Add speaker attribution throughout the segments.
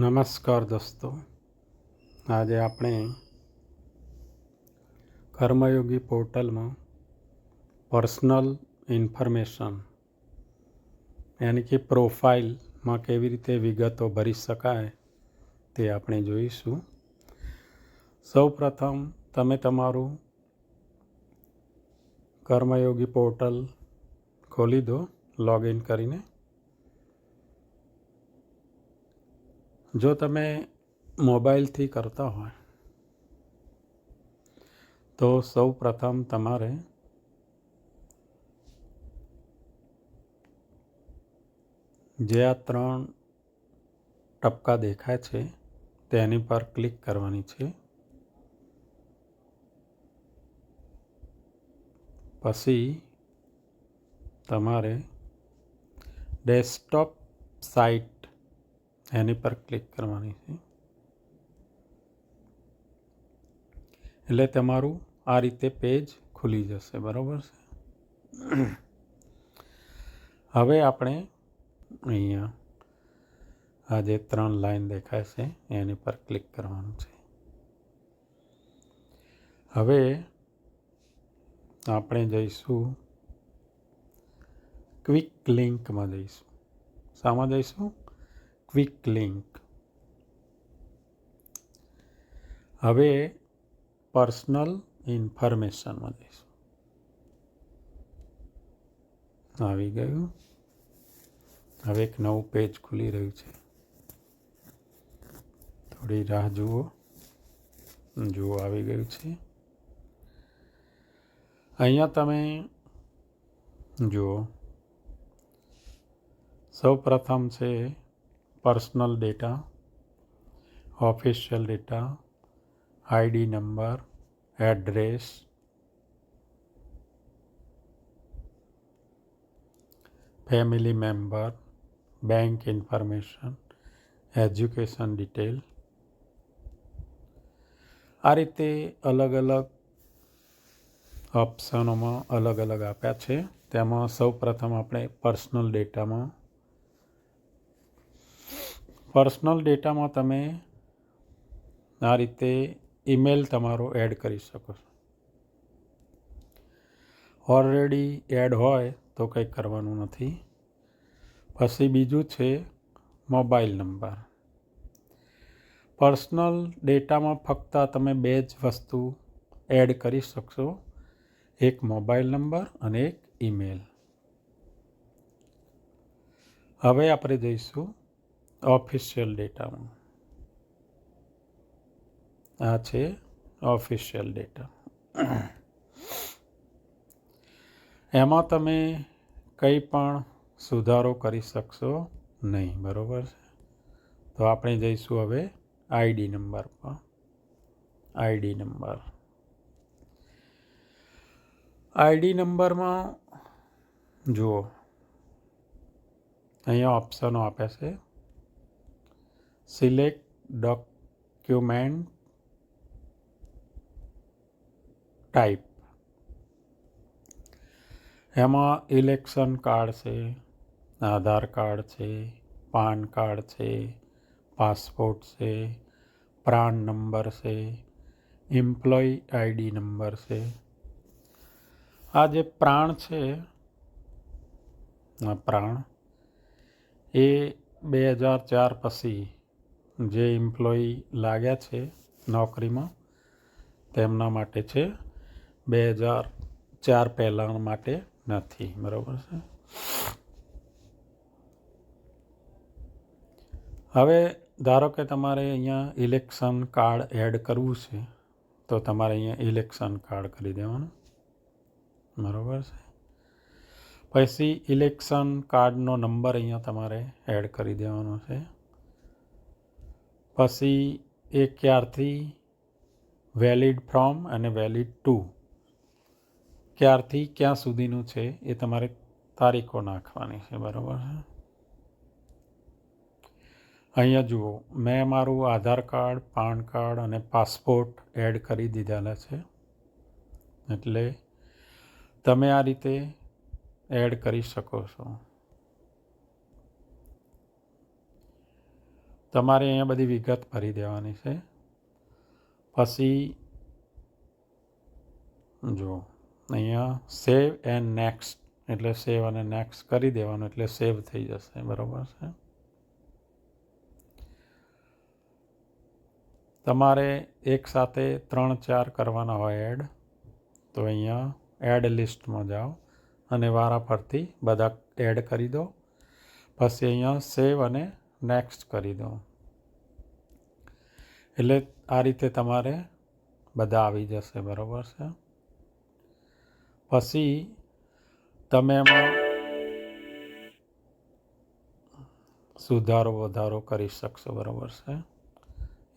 Speaker 1: નમસ્કાર દોસ્તો. આજે આપણે કર્મયોગી પોર્ટલમાં પર્સનલ ઇન્ફોર્મેશન, યાની કે પ્રોફાઇલમાં કેવી રીતે વિગતો ભરી શકાય તે આપણે જોઈશું. સૌ પ્રથમ તમે તમારું કર્મયોગી પોર્ટલ ખોલી દો, લોગિન કરીને. જો તમે મોબાઈલથી કરતા હોય, તો સૌ પ્રથમ તમારે જે આ ત્રણ ટપકા દેખાય છે, તેની પર ક્લિક કરવાની છે. પછી તમારે ડેસ્કટોપ સાઇટ એની પર ક્લિક કરવાની છે. એટલે તમારું આ રીતે પેજ ખુલી જશે, બરાબર છે? હવે આપણે અહીંયા આ જે ત્રણ લાઈન દેખાય છે, એની પર ક્લિક કરવાનું છે. હવે આપણે જઈશું ક્વિક લિંકમાં જઈશું. શામાં જઈશું? Quick link. હવે પર્સનલ ઇન્ફોર્મેશનમાં જઈશું. આવી ગયું. હવે એક નવું પેજ ખુલી રહ્યું છે. થોડી રાહ જુઓ. જુઓ, આવી ગયું છે. અહીંયા તમે જુઓ. સૌ પ્રથમ છે personal data, official data, ID number, address. Family member, bank information, education detail. આ રીતે અલગ અલગ ઓપ્શનોમાં અલગ અલગ આપ્યા છે. તેમાં સૌ પ્રથમ આપણે પર્સનલ ડેટામાં પર્સનલ ડેટામાં તમે આ રીતે ઈમેલ તમારો એડ કરી શકો છો. ઓલરેડી એડ હોય તો કંઈ કરવાનું નથી. પછી બીજું છે મોબાઈલ નંબર. પર્સનલ ડેટામાં ફક્ત તમે બે જ વસ્તુ એડ કરી શકશો. એક મોબાઈલ નંબર અને એક ઈમેલ. હવે આપણે જઈશું ઓફિશિયલ ડેટામાં આ છે ઓફિશિયલ ડેટા એમાં તમે કંઈ પણ સુધારો કરી શકશો નહીં, બરાબર છે? તો આપણે જઈશું હવે આઈડી નંબર પર. ID number. આઈડી નંબરમાં જુઓ, અહીંયા ઓપ્શનો આપ્યા છે. Select document type. એમાં ઇલેક્શન કાર્ડ છે, આધાર કાર્ડ છે, પાન કાર્ડ છે, પાસપોર્ટ છે પ્રાણ નંબર છે, એમ્પ્લોય આઈડી નંબર છે. આ જે પ્રાણ છે પ્રાણ, એ બે હજાર ચાર પછી જે એમ્પ્લોયી લાગ્યા છે નોકરીમાં, તેમના માટે છે બે હજાર ચાર પહેલાં માટે નથી, બરાબર છે? હવે ધારો કે તમારે અહીંયા ઇલેક્શન કાર્ડ એડ કરવું છે, તો તમારે અહીંયા ઇલેક્શન કાર્ડ કરી દેવાનું, બરાબર છે? પછી ઇલેક્શન કાર્ડનો નંબર અહીંયા તમારે એડ કરી દેવાનો છે. પછી એ ક્યારથી વેલિડ ફ્રોમ અને વેલિડ ટુ ક્યારથી ક્યાં સુધીનું છે એ તમારે તારીખો નાખવાની છે, બરાબર છે? અહીંયા જુઓ, મેં મારું આધાર કાર્ડ, પાન કાર્ડ અને પાસપોર્ટ એડ કરી દીધેલા છે. એટલે તમે આ રીતે એડ કરી શકો છો. તમારે અહીંયા બધી વિગત ભરી દેવાની છે. પછી જો અહીંયા સેવ એન્ડ નેક્સ્ટ એટલે સેવ અને નેક્સ્ટ કરી દેવાનું, એટલે સેવ થઈ જશે, બરાબર છે? તમારે એક સાથે ત્રણ ચાર કરવાના હોય એડ તો અહીંયા એડ લિસ્ટમાં જાઓ અને વારા પરથી બધા એડ કરી દો. પછી અહીંયા સેવ અને નેક્સ્ટ કરી દો એટલે આ રીતે તમારે બધા આવી જશે, બરાબર છે? પછી તમે એમાં સુધારો, વધારો કરી શકશો, બરાબર છે?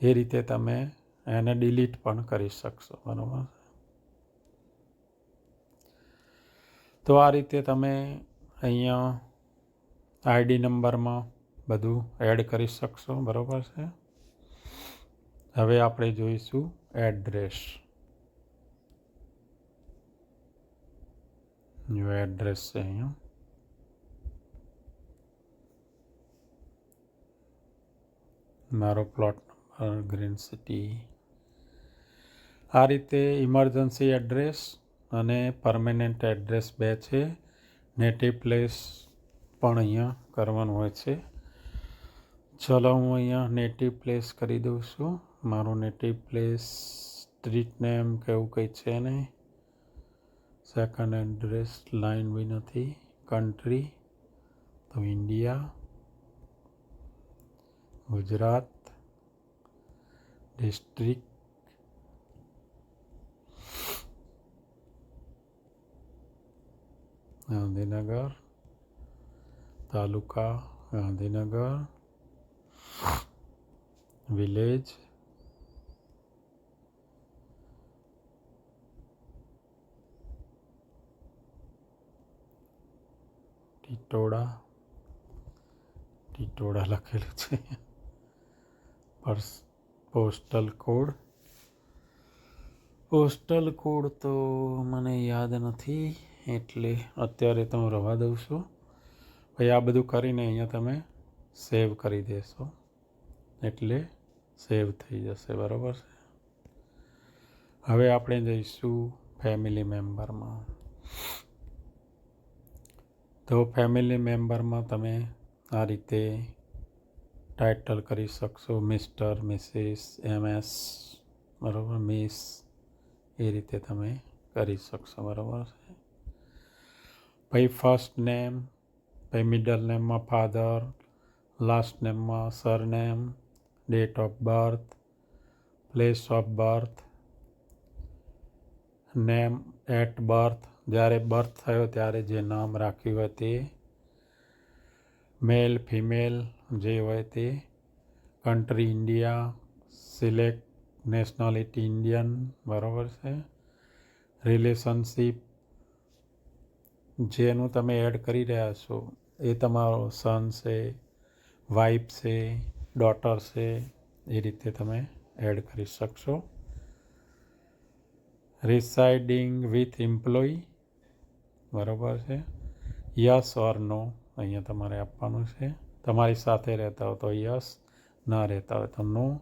Speaker 1: એ રીતે તમે એને ડિલીટ પણ કરી શકશો, બરાબર તો આ રીતે તમે અહીંયા આઈડી નંબરમાં બધું એડ કરી શકશો, બરાબર છે? હવે આપણે જોઈશું એડ્રેસ જો એડ્રેસ છે અહીંયા. મારો પ્લોટ નંબર ગ્રીન સિટી આ રીતે ઇમરજન્સી એડ્રેસ અને પરમેનન્ટ એડ્રેસ બે છે. નેટિવ પ્લેસ પણ અહીંયા કરવાનું હોય છે. ચલો હું અહીંયા નેટિવ પ્લેસ કરી દઉં છું. મારું નેટિવ પ્લેસ સ્ટ્રીટ નેમ કે એવું કંઈ છે નહીં. સેકન્ડ એડ્રેસ લાઈન બી નથી. કન્ટ્રી તો India Gujarat. District Gandhinagar. Taluka Gandhinagar. Village Titoda Titoda લખેલું છે. પર્સ પોસ્ટલ કોડ પોસ્ટલ કોડ તો મને યાદ નથી, એટલે અત્યારે તો હું રવા દઉં છું. પછી આ બધું કરીને અહીંયા તમે સેવ કરી દેશો. એટલે સેવ થઈ જશે, બરાબર છે? હવે આપણે જઈશું ફેમિલી મેમ્બરમાં તો ફેમિલી મેમ્બરમાં તમે આ રીતે ટાઇટલ કરી શકશો મિસ્ટર મિસિસ એમએસ બરાબર મિસ એ રીતે તમે કરી શકશો, બરાબર છે? પછી ફર્સ્ટ નેમ પછી મિડલ નેમમાં father last નેમમાં surname date of birth place of birth name at birth જ્યારે બર્થ થયો ત્યારે જે નામ રાખ્યું હોય તે મેલ ફિમેલ જે હોય તે country India select nationality Indian બરાબર છે? રિલેશનશીપ જેનું તમે એડ કરી રહ્યા છો, એ તમારો સન છે વાઇફ છે ડોટર છે, એ રીતે તમે એડ કરી શકશો. રિસાઇડિંગ વિથ ઇમ્પ્લોય બરાબર છે. યસ ઓર નો અહીંયા તમારે આપવાનું છે. તમારી સાથે રહેતા હોય તો યસ ન રહેતા હોય તો નો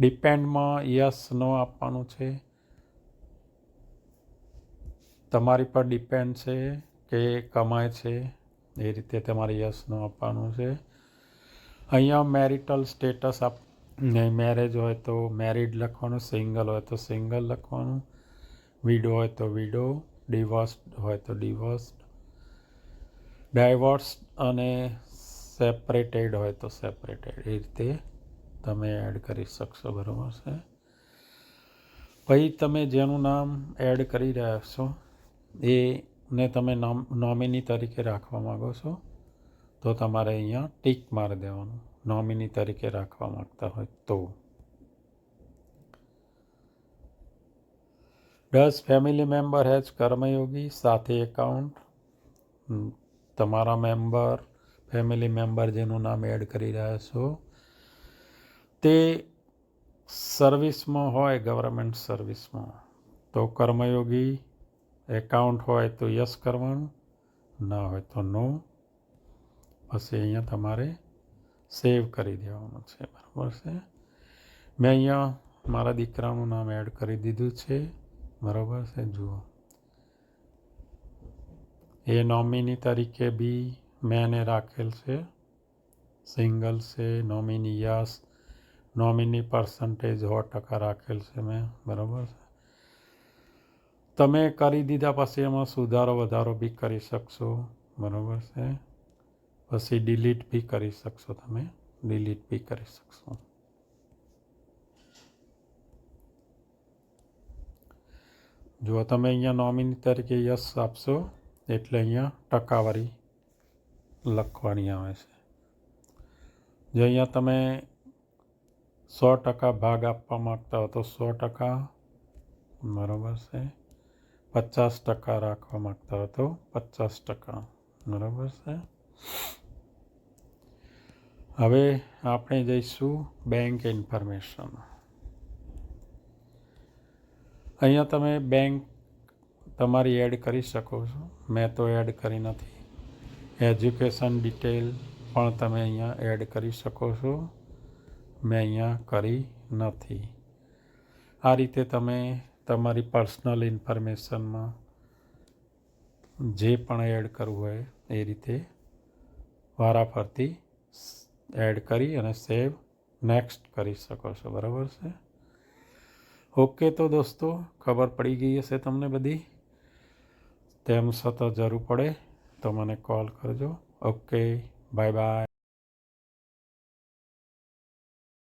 Speaker 1: ડિપેન્ડમાં યસ નો આપવાનું છે. તમારી પર ડિપેન્ડ છે કે કમાય છે, એ રીતે તમારે યસ નો આપવાનું છે. અહીંયા મેરિટલ સ્ટેટસ આપ મેરેજ હોય તો મેરિડ લખવાનું સિંગલ હોય તો સિંગલ લખવાનું વિડો હોય તો વિડો ડિવોર્સ હોય તો ડિવોર્સ ડાયવોર્સ અને સેપરેટેડ હોય તો સેપરેટેડ એ રીતે તમે એડ કરી શકશો, બરાબર છે? પછી તમે જેનું નામ એડ કરી રહ્યા છો એને તમે નોમિની તરીકે રાખવા માગો છો. તો તમારે અહીંયા ટીક મારી દેવાનું. નોમિની તરીકે રાખવા માગતા હોય તો. દસ ફેમિલી મેમ્બર હેઝ કર્મયોગી સાથે એકાઉન્ટ તમારા મેમ્બર ફેમિલી મેમ્બર જેનું નામ એડ કરી રહ્યા છો. તે સર્વિસમાં હોય ગવર્મેન્ટ સર્વિસમાં તો કર્મયોગી એકાઉન્ટ હોય તો યસ કરવાનું, ના હોય તો નો પછી અહીંયા તમારે સેવ કરી દેવાનું છે, બરાબર છે? મેં અહીંયા મારા દીકરાનું નામ એડ કરી દીધું છે, બરાબર છે? જુઓ. એ નોમિની તરીકે બી મેં એને રાખેલ છે. સિંગલ છે નોમિની યસ નોમિની પર્સન્ટેજ સો ટકા રાખેલ છે મેં, બરાબર છે? તમે કરી દીધા પછી એમાં સુધારો વધારો બી કરી શકશો, બરાબર છે? પછી ડિલીટ બી કરી શકશો તમે. ડિલીટ બી કરી શકશો. જો તમે અહીંયા નોમિની તરીકે યસ આપશો, એટલે અહીંયા ટકાવારી લખવાની આવે છે. જો અહીંયા તમે સો ટકા ભાગ આપવા માગતા હો તો સો ટકા, બરાબર છે. પચાસ ટકા રાખવા માગતા હો તો પચાસ ટકા, બરાબર છે. હવે આપણે જઈશું બેંક ઇન્ફોર્મેશન અહીંયા તમે બેંક તમારી એડ કરી શકો છો. મેં તો એડ કરી નથી. એજ્યુકેશન ડિટેલ પણ તમે અહીંયા એડ કરી શકો છો. મેં અહીંયા કરી નથી. આ રીતે તમે તમારી પર્સનલ ઇન્ફોર્મેશનમાં જે પણ એડ કરવું હોય એ રીતે વારાફરતી એડ કરી અને સેવ નેક્સ્ટ કરી શકો છો. બરાબર છે? ઓકે તો દોસ્તો, ખબર પડી ગઈ હશે તમને બધી? તેમ છતાં જરૂર પડે તો મને કોલ કરજો. Okay bye bye